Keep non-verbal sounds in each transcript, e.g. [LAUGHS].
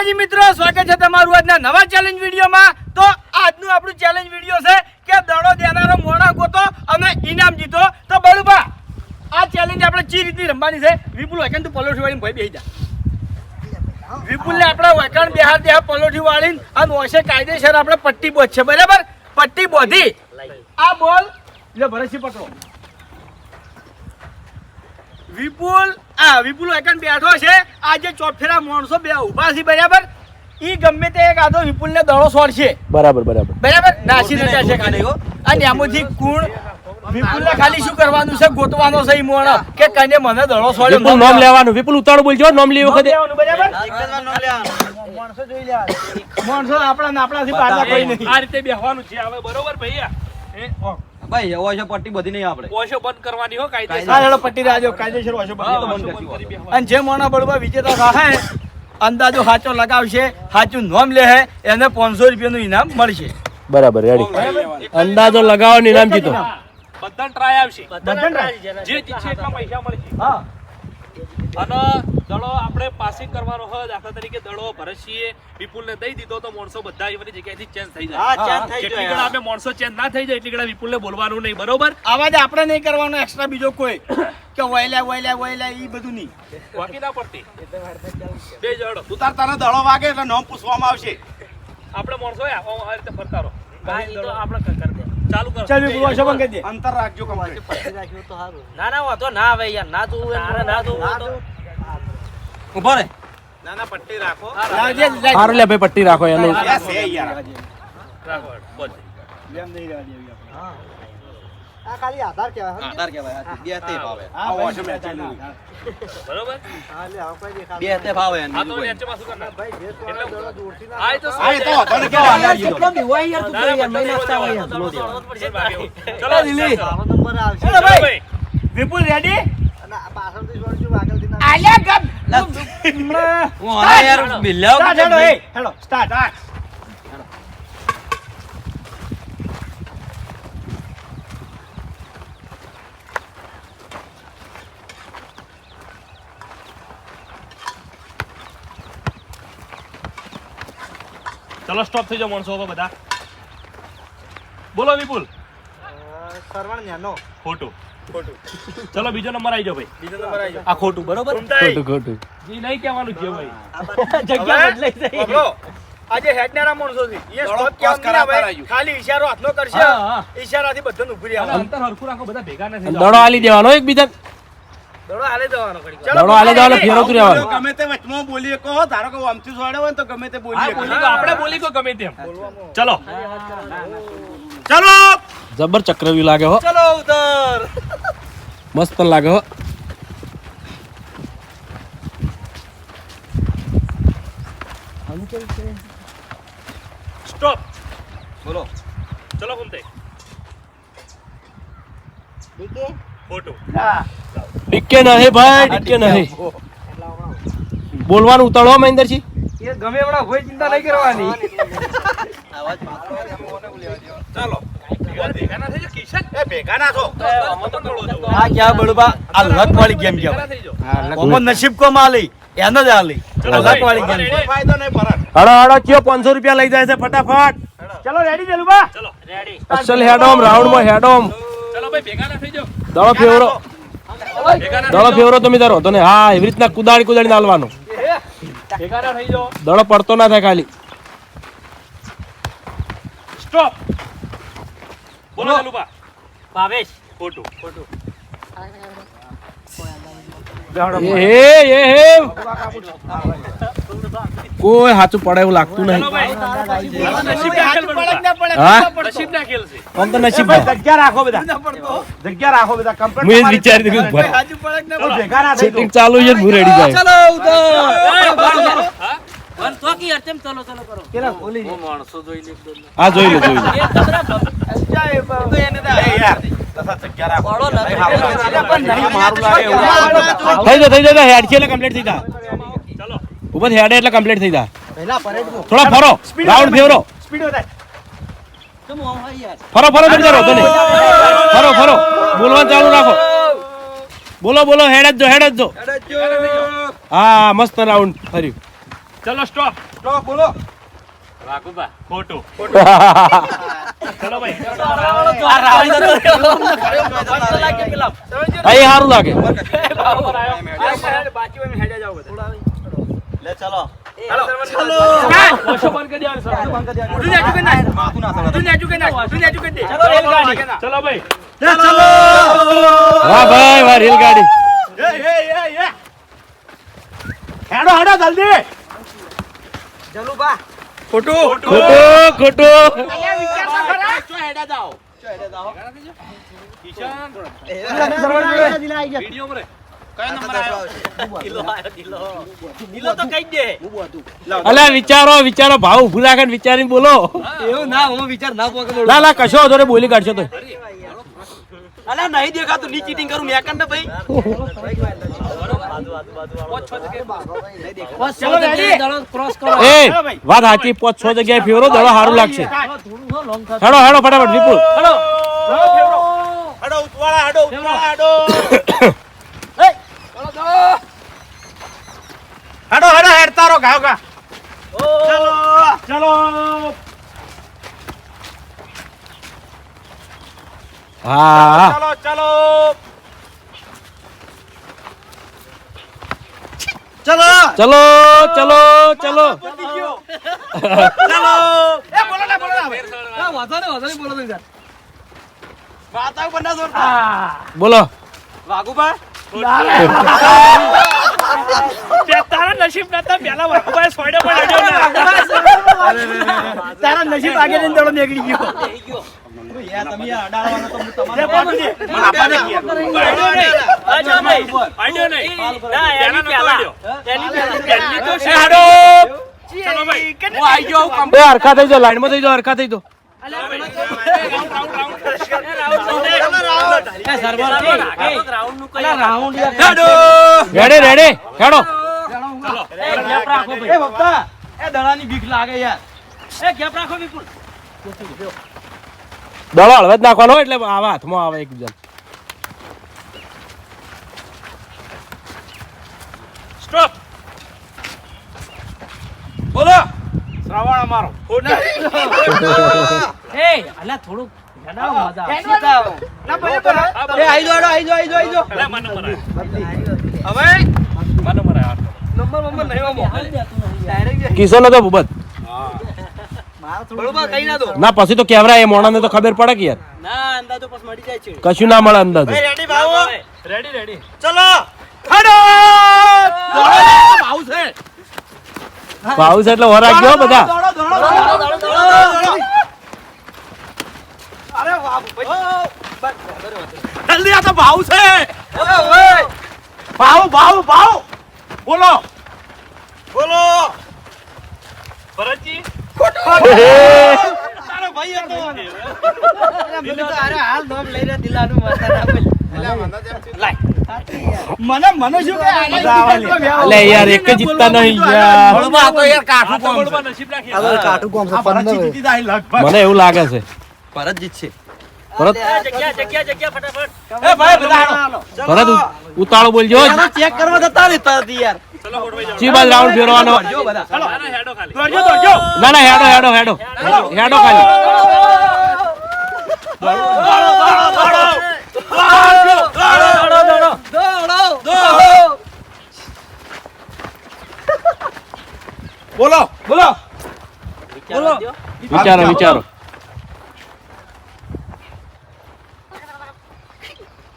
માતાજી મિત્રો, સ્વાગત છે તમારું આજના નવા ચેલેન્જ વિડીયોમાં. તો આજનું આપણું ચેલેન્જ વીડિયો છે કે દડો દેનારો મોડા ગોતો અને ઇનામ જીતો. તો બળુભા આ ચેલેન્જ આપણે ચી રીતની રમવાની છે? વિપુલ વાયકણ તું પલોઠી વાળીને ભાઈ બેસી જા. વિપુલને આપણે વાયકણ બેહાર દેહા પલોઠી વાળીને અને ઓશે કાયદેસર આપણે પટ્ટી બોધ છે, બરાબર? પટ્ટી બોધી. આ બોલ. એટલે ભરતસિંહ પકડો. વિપુલ આ વિપુલ એકન બેઠો છે. આ જે ચોફેરા માણસો બે ઊભા છે બરાબર? ઈ ગમે તે એક આધો વિપુલ ને દડો છોડશે બરાબર બરાબર. બરાબર? નાસી ન છે ખાલી. અને એમાંથી કુણ વિપુલ ને ખાલી શું કરવાનું છે? ગોતવાનો છે ઈ મોણ. કે કને મને દડો છોડ્યો વિપુલ નોમ લેવાનું. વિપુલ ઉતાળ બોલજો નોમ લેવી નોમ વખતે લેવાનું, બરાબર માણસો આપણા ને આપણાથી બહારના કોઈ નહીં. આ રીતે બેહવાનું છે હવે બરોબર ભૈયા? એ ઓ, ભાઈ ઓશો પટ્ટી બધી નહીં આપણે. ઓશો બંધ કરવાની હો કાયદેસર. હા હેડો પટ્ટી રાજો કાયદેસર હા, ઓશો બંધ કરી અને જે મોણા બળવા વિજેતા થાય અંદાજો સાચો લગાવશે સાચું નોમ લે એને પાંચસો રૂપિયાનું ઇનામ મળશે. બરાબર રેડી અંદાજો લગાવો ને ઇનામ જીતો બધા ટ્રાય આવશે. બધા ટ્રાય જે જીતશે એટલા પૈસા મળશે. હા. અને દડો આપણે પાસિંગ કરવાનો હોય દાખલા તરીકે દડો ભરતસિંહે વિપુલને દઈ દીધો તો માણસો બધા એની જગ્યાએથી ચેન્જ થઈ જાય. જેટલી આપણે માણસો ચેન્જ ના થઈ જાય એટલી ઘણા વિપુલને બોલવાનું નહીં બરોબર? આવાજ આપણે નહીં કરવાનો એક્સ્ટ્રા બીજો કોઈ. કે વયલા વયલા વયલા એ બધું નહીં. બાકી ના પડતી. બે જડો ઉતાર તાર દડો વાગે એટલે નામ પૂછવામાં આવશે. આપણે માણસો આ રીતે ફરતા રહો. આપણે ચાલુ કરો ચાલુ કરી દે અંતર રાખજો કમ્પ્લીટ ના ના વાતો ના આવે યાર ના જોવું હોય ના ના જોવું તો ઊભો રે લાવજે, લાવજે. સારું લે ભાઈ પટ્ટી રાખો એનું યાર રાખો બોલ લેમ નહીં રહેવા દેવી આપણે. આધાર કહેવાય આ બે તે ભાવે. આ ભાઈ, ઓછો ચાલુ. બરોબર? બે તે ભાવે આ તો બીજું કોઈ નેચેમાં શું કરનાર? એટલે આ તો હા, તો વાંધો નહીં, કેવો આધાર જીતો? ના, ના, બધા રોજ આવો, તો પછી ભાગે એવું. ચલો લીલી ચલો ભાઈ. વિપુલ રેડી આલ્યા ગપ. હું યાર એ હેડો સ્ટાર્ટ. ચલો સ્ટોપ થઈ જાવ માણસો હવે બધા. બોલો વિપુલ. ખોટું. ચલો બીજો નંબર આવી જાઓ ભાઈ. આ ખોટું બરોબર? ખોટું ખોટું. ઈ નહીં કહેવાનું છે ભાઈ. જગ્યા બદલાઈ જાય બબલો, આજે હેડનારા માણસો છે. એ દડો કેમ નહીં આવે? ખાલી ઈશારો હાથનો કરશે. ઈશારાથી બધાને ઊભી અને રહેવાનું. અંતર હરખું રાખો બધા ભેગા નથી દડો આલી દેવાનો એક બીજા દડો હાલે દેવાનો ઘડી દડો હાલે દેવાનો ફેરો તું રહેવાનું. ગમે તે વચમાં બોલીએ કહો ધારો કે આમથી સોડે હોય તો ગમે તે બોલીએ બોલી તો આપણે બોલી કો ગમે તેમ. ચલો. ચલો. જબર ચક્રવ્યૂહ લાગે હો. ચલો ઉતર. મસ્ત લાગે હો. સ્ટોપ. બોલો. ચલો ગુમતે ઘૂમતે ખોટું. હા. ડીકે ભાઈ ડિક્કે નહે. બોલવાનું ઉતાળો મહેન્દ્રજી એ ગમે એવડા હોય ચિંતા નહીં કરવાની. ચાલો? કોઈ નહીં પાંચસો રૂપિયા લઈ જાય છે ફટાફટ. ચલો રેડી જલુબા ચલો. અસલ હેડોમ રાઉન્ડમાં હેડોમ. ચલો ભાઈ ભેગા ના દડો ફેવરો. દળો ફેવરો તમે તારો તો ને હા એવી રીતના કુદાડી કુદાડી નાલવાનો દડો પડતો ના થાય ખાલી. સ્ટોપ બોલો ચાલુબા ભાવેશ. ખોટું. એ હે એ હે. કોઈ સાચું પડે એવું લાગતું નહીં. ચાલુ છે જાય. હા જોઈ લે જોઈ લે. જાય. થઈ જાય થઈ જાય હેડ છે એટલે કમ્પ્લીટ થઈ જા. ચલો ઉપર હેડે એટલે કમ્પ્લીટ થઈ જા થોડા ફરો. રાઉન્ડ ફેરો. સ્પીડ વધાય ફરો ફરો તો ફરો ફરો. બોલવાનું ચાલુ રાખો. બોલો બોલો હેડ જ જો હેડ જ જો. હા મસ્ત રાઉન્ડ ફર્યું ચલો સ્ટોપ સ્ટોપ બોલો. વાઘુબા ખોટું. [LAUGHS] ચલો ભાઈ. સારું લાગે. બાકી હેડે જાવ બધા. લે ચલો ઓછો બંધ કરી દેવાનું સર. ઉઠી નાચું કે ના ઉઠી નાચું કે ના ઉઠી નાચું કે દે ચલો રેલગાડી. ચલો ભાઈ વાહ ભાઈ વાહ રેલગાડી હેડો હેડો જલ્દી જલુબા ખોટું ખોટું ખોટું વીડિયો રે ઢીલો આયો, ઢીલો. ઢીલો તો કહી દે. અલ્યા વિચારો વિચારો ભાવ ઉભું રાખે ને બોલો. એવું ના હું વિચાર ના પોકે ના ના કશો નહીં, બોલી કાઢશો તો. અલા નહીં દેખાતું ની ચીટિંગ કરું મેં કંડ ભાઈ. ચલો રેડી. એ વાત સાચી પોચ છ જગ્યાએ ફેરો દડો સારું લાગશે. હેડો હેડો ફટાફટ વિપુલ. હેડો ઉતવાળા હેડો ઉતવાળા હેડો. હેડો હેડતારો ગાવ ગા. ચલો ચલો. હા. ચલો ચલો. ચલો. ચલો ચલો ચલો. ચલો. એ બોલો ના બોલો ના હા વાંધો ને વાંધો નહીં બોલો તો યાર. વાતા બંને બોલો. વાગુબા તારા નસીબ નતા પેલા વાઘુભાઈ સોડે પણ અડ્યો ને. તારા નસીબ આગે ને દડો નીકળી ગયો હરખા થઈ જાઓ લાઈનમાં થઈ જાઓ હરખા થઈ જાઓ રેડે રેડે કઈ હેડો એ બપ્પા એ દડાની બીક લાગે યાર. એ ગેપ રાખો વિપુલ. દડો હળવે જ નાખવાનો એટલે આવા હાથમાં આવે એકબીજા સ્ટોપ બોલો. શ્રાવણ અમારો. એ અલા થોડું મજા આવે ના બરાબર. એ આઈ જો આઈ જો આઈ જો આઈ જો અલે મને મરાય. હવે. નંબર નંબર નહીં આવો હાલ દેતું નહીં. કિસો નતો ભૂપત ના પછી તો કેમેરા એ મોણાને તો ખબર પડે કે યાર. ના કશું ના મળે અંદાજ. રેડી રેડી રેડી ચલો ભાવ છે. એટલે વરાગ ગયો બધા. જલ્દી આ તો ભાવ છે. ભાવ ભાવ ભાવ. બોલો. ભરતજી? તારો ભાઈ હતો. મને મને શું કે? અલે યાર એક જ જીતતા નહીં યાર. આ તો બોલવા નસીબ રાખી. મને એવું લાગે છે. ભારત જીતશે ભરત? જગ્યા જગ્યા જગ્યા ફટાફટ. એ ભાઈ બધા ભરત ઉતાળો બોલજો ચેક કરવા જતા રહેતા યાર. ચલો ગોઠવાઈ જાઓ. ચી બાજ રાઉન્ડ ફેરવાનો જો ના, ના, હેડો ખાલી. દોડજો દોડજો. ના ના હેડો હેડો હેડો. હેડો ખાલી. બોલો. બોલો. બોલો. વિચારો. વિચારો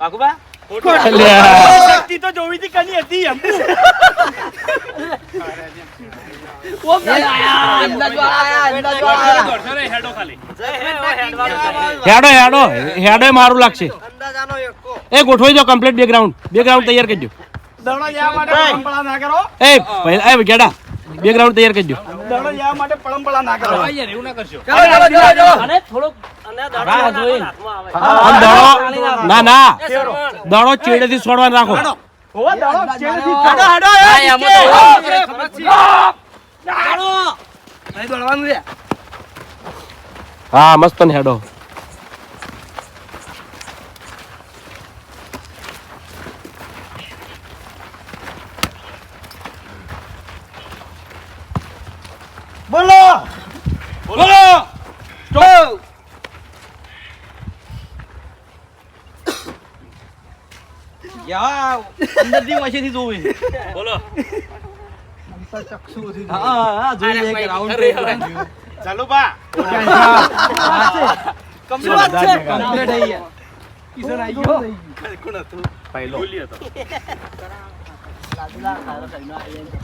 અલ્યા. શક્તિ તો જોવી હતી કની હતી એમ. હેડો. હેડો. હેડો મારું લાગશે. એ ગોઠવાઈ દો કમ્પ્લીટ બેકગ્રાઉન્ડ બેકગ્રાઉન્ડ તૈયાર કરજો. એ ગેડા. બેકગ્રાઉન્ડ તૈયાર કરજો. દડો લેવા માટે પળંપળા ના કરો. યાર એવું ના કરશો. અને ના ના. ચેડેથી છોડવાનું રાખો. હોવા દડો ચેડથી હેડો હેડો હા. નહીં દોડવાનું છે. મસ્ત ને હેડો બોલો સ્ટોપ અંદરથી મશીનથી જોવું છે. બોલો. હા હા જોઈ કે રાઉન્ડ અરે, બા કમ્પ્લીટ છે? કમ્પ્લીટ થઈ ગયા. બોલીએ તો.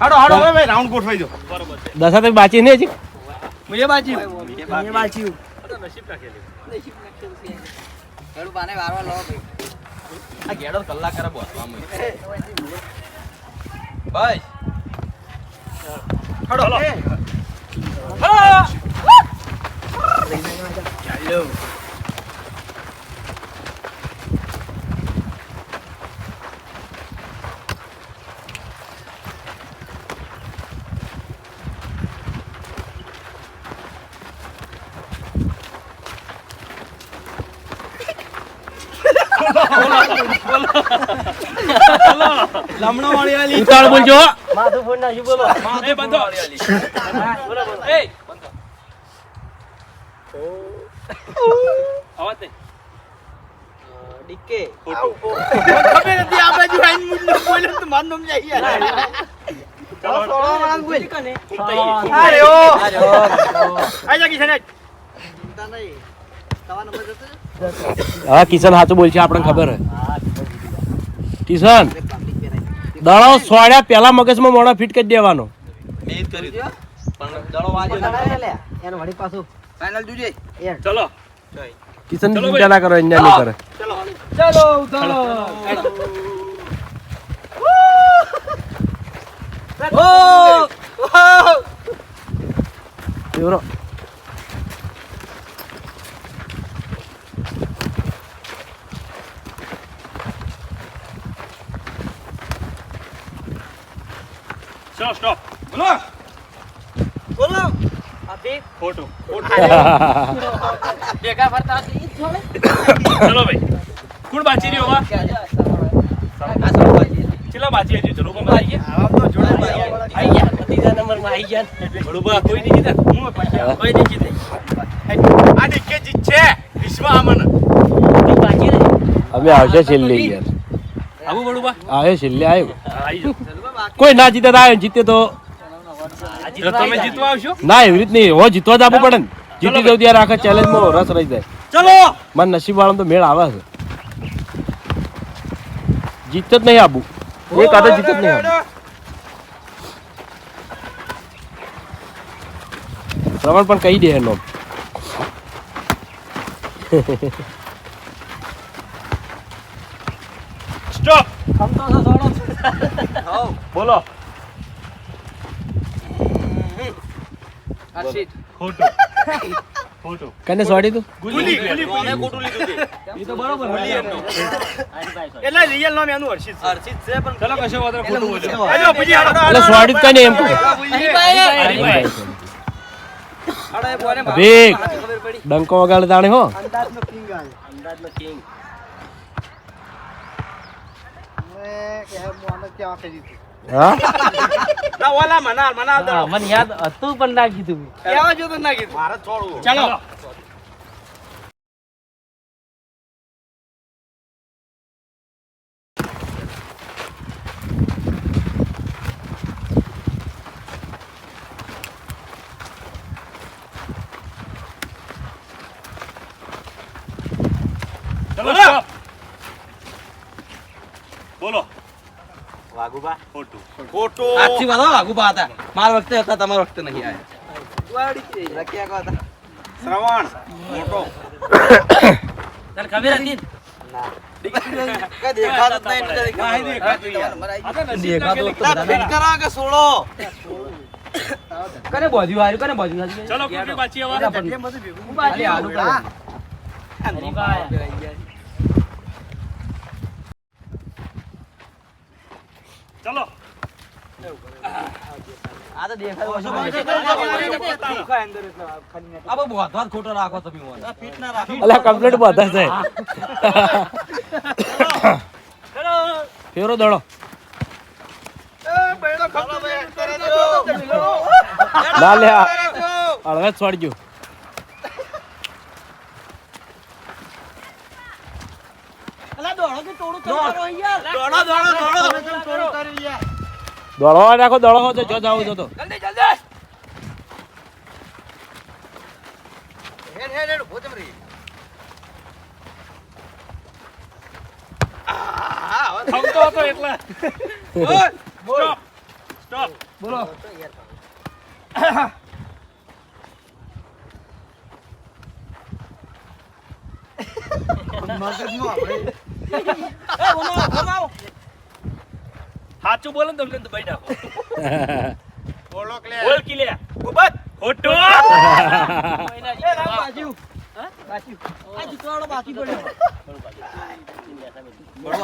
હાડો હાડો હવે ભાઈ રાઉન્ડ ગોઠવાઈ દો. બરોબર છે. દશા તો બાચી નહીં હજી? મુજે બાચી આ તો નસીબ રાખેલી. આ ગેડો કલાક કરે બોસવામાં બસ હાડો લમણો વાળી વાળી ઉતાળ બોલજો. માથું ફોડ નાખ્યું બોલો એ બંધો. એ બંધો. અવાજ નહીં. ડીકે. ખબર નથી આ બાજુ આઈને મુંડ નો બોલ્યો તો મારું નામ જાય અરે ઓ આઈ જા કિશન આઈ. હા કિશન સાચું બોલ છે આપણને ખબર હે. કિશન દડો સોડ્યા પેલા મગજમાં મોડા ફિટ કરી દેવાનો. ચલો. કિશન ચલો ચિંતા ના કરો અહીંયા નહીં કરે. એવરો ચલો સ્ટોપ બોલો આથી ખોટું ભેગા ફરતા ચલો ભાઈ કોણ બાચી રહ્યો વા ચેલા બાચી હજી ચલો કોણ બાચી ગયા આઈ ગયા ત્રીજા નંબરમાં આઈ ગયા બરોબર કોઈ નહીં જીતા હું પછી કોઈ નહીં જીતે આ ડીકે જીતશે વિશ્વ આમન તો બાકી રહી અમે આવશે છેલ્લે યાર આવું બરોબર આવ્યો છેલ્લે આવ્યો આવી જાઓ કોઈ ના જીતે તો આવે જીતે તો. તમે જીતવા આવશો? ના એવી રીત નહીં હો જીતવા જ આપવું પડે ને. જીતી જવું ત્યારે આખા ચેલેન્જમાં રસ રહી જાય. ચલો! મને નસીબ વાળા તો મેળ આવે છે. જીત જ નહીં આપું. એક હાથે જીત જ નહીં આપવું શ્રવણ પણ કહી દે એનો. સ્ટોપ બોલો. ખોટું. ખોટું. કને સોડી તું? ગુલી. ગુલી. ખોટું લીધું એ તો બરોબર. ગુલી એમનો એટલે રિયલ નામ એનું હર્ષિત હર્ષિત છે પણ ચલો કશો વાંધો ખોટું બોલ્યો આજો પછી એટલે સોડી કને એમ હરીભાઈ. અરે ડંકો વગાડે તાણે હો. અંદાજનો કિંગ આવે અંદાજનો કિંગ હા ના ઓલા મને યાદ હતું પણ ના કીધું ના કીધું. મારે છોડવું. ચાલો. ચલો. સ્ટોપ બોલો વાગુબા ખોટું. ખોટું. વાળો વાગુબા હતા. મારા વખતે હતા તમારા વખતે નહીં આવ્યા રખ્યા કો હતા શ્રવણ ખોટો. તને ખબર હતી? કઈ દેખાતું જ નહીં એટલે નહીં. દેખાતું યાર. આ તો નસીબ દેખાતું નાખેલી. હતું બધાને. કરા કે સોળો કને બોધ્યું હાર્યું કને બોધ્યું હાર્યું ચલો કોની બાચી હવે ખાલી આલુ કરે. ચલો. આ તો દેખાય ખોટો રાખો તમે. એટલે કમ્પ્લીટ બધા છે. ફેરો દડો. ના લે જ છોડજો. દોડો કે તોડું તો કરો યાર દોડો. દોડો દોડો. દોડો રાખો દોડો હો જો જાવ જો તો. જલ્દી જલ્દી. હેડ હેડ હેડ ઊભો રહી થમતો હતો એટલે. સ્ટોપ સ્ટોપ બોલો. [LAUGHS] આપણે એ ઓનો કમાઓ સાચું બોલો ને તમને દબાઈ નાખો. [LAUGHS] બોલો કે બોલ કે લે. ઊભા. ખોટો. એ રામ બાજુ. બાજુ. આ જીતવાડો બાકી પડ્યો બરોબર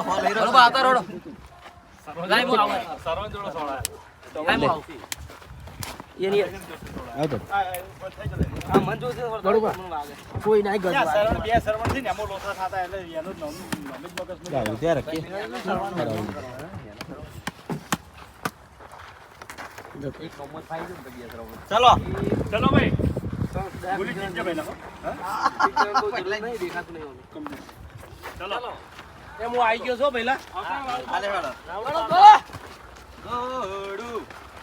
જોડો સોળા. એની આવતો આ મંજુ છે બરોબર. કોઈ નહીં ગજવા સરવણ બે સરવણથી ને એમાં લોસા ખાતા એટલે એનું નામ નામ જ મગજમાં જાવ ત્યાં રાખીએ. ચલો ચલો ભાઈ. ચલો. એમ હું આવી ગયો છો પહેલા? હાલે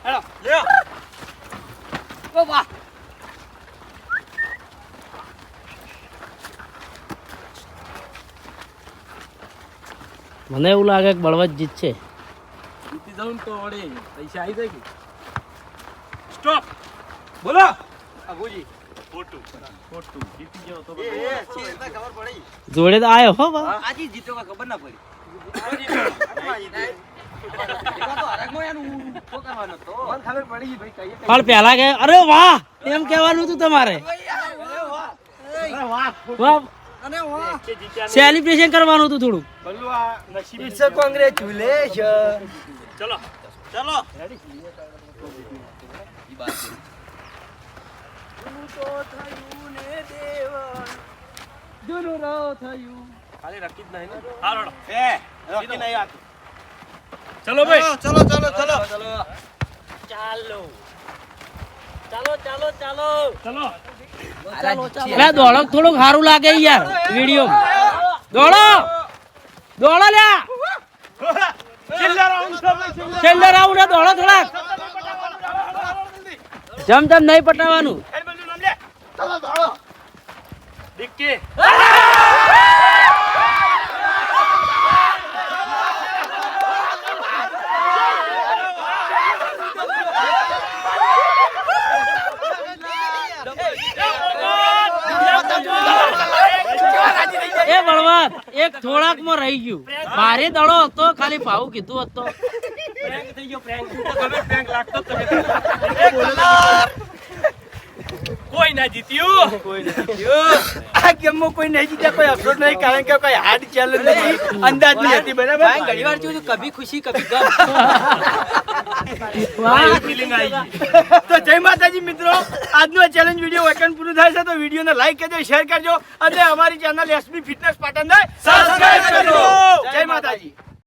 હેલો. ઓ વાહ મને એવું લાગે કે બળવત જીતશે જીતી જાઉં તો વળી પૈસા આવી જાય કે? સ્ટોપ બોલો! ખોટું. ખોટું. જીતી ગયો તો એ એ છે એટલે ખબર પડી? જોડે તો આવ્યો હો બા. આજી જીતો ખબર ના પડી મને ખબર પડી ગઈ ભાઈ કહીએ પણ પેલા કે અરે વાહ એમ કહેવાનું હતું તમારે. સેલિબ્રેશન કરવાનું હતું થોડું ભલું આ નસીબ ઇટ્સ કોંગ્રેચ્યુલેશન ચલો ચલો. ખાલી રાખી જ નહીં ને. હા રોડો એ રોકી નહીં આ ચલો ભાઈ. ચલો ચલો ચલો. ચાલો. ચાલો ચાલો ચાલો. ચલો. એટલે દોડો થોડુંક સારું લાગે યાર વીડિયો. દોડો. દોડો લ્યા. છેલ્લે રાઉન્ડ દોડો થોડાક. જમ જમ નહીં પટાવાનું ડિક્કી બળવાત એક થોડાકમાં રહી ગયું. ભારે દડો હતો ખાલી ભાવું કીધું હતો. કોઈ ના જીત્યું. આ ગેમમાં કોઈ નહીં જીત્યા કોઈ અફસોસ નહીં કારણ કે કોઈ હાર્ડ ચેલેન્જ નથી અંદાજ નહીં હતી બરાબર? ઘણી વાર જોયું કભી ખુશી કભી ગમ. તો જય માતાજી મિત્રો. આજનો ચેલેન્જ વીડિયો વેકન પૂરું થાય છે તો વિડીયોને લાઈક કરજો શેર કરજો અને અમારી channel SB fitness Patan subscribe કરજો. જય માતાજી.